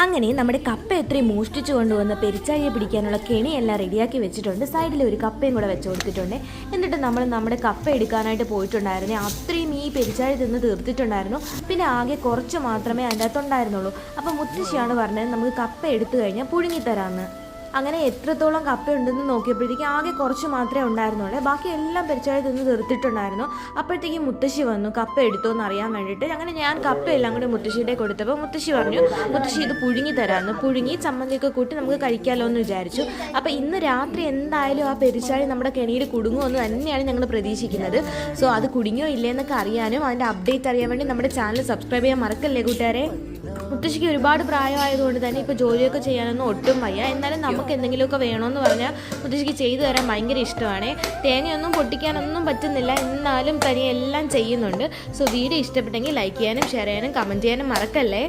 അങ്ങനെ നമ്മുടെ കപ്പ എത്രയും മോഷ്ടിച്ചു കൊണ്ടുവന്ന പെരിച്ചാഴിയെ പിടിക്കാനുള്ള കെണിയെല്ലാം റെഡിയാക്കി വെച്ചിട്ടുണ്ട്. സൈഡിൽ ഒരു കപ്പയും കൂടെ വെച്ച് കൊടുത്തിട്ടുണ്ട്. എന്നിട്ട് നമ്മൾ നമ്മുടെ കപ്പ എടുക്കാനായിട്ട് പോയിട്ടുണ്ടായിരുന്നു. അത്രയും ഈ പെരിച്ചാഴി തിന്ന് തീർത്തിട്ടുണ്ടായിരുന്നു. പിന്നെ ആകെ കുറച്ച് മാത്രമേ അതിന്റെ അകത്തുണ്ടായിരുന്നുള്ളൂ. അപ്പോൾ മുത്തശ്ശിയാണ് പറഞ്ഞത് നമുക്ക് കപ്പ എടുത്തു കഴിഞ്ഞാൽ പുഴുങ്ങിത്തരാമെന്ന് അങ്ങനെ എത്രത്തോളം കപ്പ ഉണ്ടെന്ന് നോക്കിയപ്പോഴത്തേക്ക് ആകെ കുറച്ച് മാത്രമേ ഉണ്ടായിരുന്നുള്ളൂ. ബാക്കി എല്ലാം പെരിച്ചാഴി തിന്ന് തീർത്തിട്ടുണ്ടായിരുന്നു. അപ്പോഴത്തേക്ക് മുത്തശ്ശി വന്നു കപ്പ എടുത്തോ എന്ന് അറിയാൻ വേണ്ടിയിട്ട്. അങ്ങനെ ഞാൻ കപ്പ എല്ലാം കൂടി മുത്തശ്ശിയുടെ കൊടുത്തപ്പോൾ മുത്തശ്ശി പറഞ്ഞു മുത്തശ്ശി ഇത് പുഴുങ്ങി തരാമെന്ന്. പുഴുങ്ങി ചമ്മന്തിയൊക്കെ കൂട്ടി നമുക്ക് കഴിക്കാമല്ലോ എന്ന് വിചാരിച്ചു. അപ്പോൾ ഇന്ന് രാത്രി എന്തായാലും ആ പെരിച്ചാഴി നമ്മുടെ കെണിയിൽ കുടുങ്ങുമെന്ന് തന്നെയാണ് ഞങ്ങൾ പ്രതീക്ഷിക്കുന്നത്. സോ അത് കുടുങ്ങിയോ ഇല്ലേ എന്നൊക്കെ അറിയാനും അതിന്റെ അപ്ഡേറ്റ് അറിയാൻ വേണ്ടി നമ്മുടെ ചാനൽ സബ്സ്ക്രൈബ് ചെയ്യാൻ മറക്കല്ലേ കൂട്ടുകാരെ? മുത്തശ്ശിക്ക് ഒരുപാട് പ്രായമായതുകൊണ്ട് തന്നെ ഇപ്പോൾ ജോലിയൊക്കെ ചെയ്യാനൊന്നും ഒട്ടും വയ്യ. എന്നാലും നമുക്ക് എന്തെങ്കിലുമൊക്കെ വേണമെന്ന് പറഞ്ഞാൽ മുത്തശ്ശിക്ക് ചെയ്തു തരാൻ ഭയങ്കര ഇഷ്ടമാണ്. തേങ്ങയൊന്നും പൊട്ടിക്കാനൊന്നും പറ്റുന്നില്ല. എന്നാലും തനി എല്ലാം ചെയ്യുന്നുണ്ട്. സോ വീഡിയോ ഇഷ്ടപ്പെട്ടെങ്കിൽ ലൈക്ക് ചെയ്യാനും ഷെയർ ചെയ്യാനും കമന്റ് ചെയ്യാനും മറക്കല്ലേ?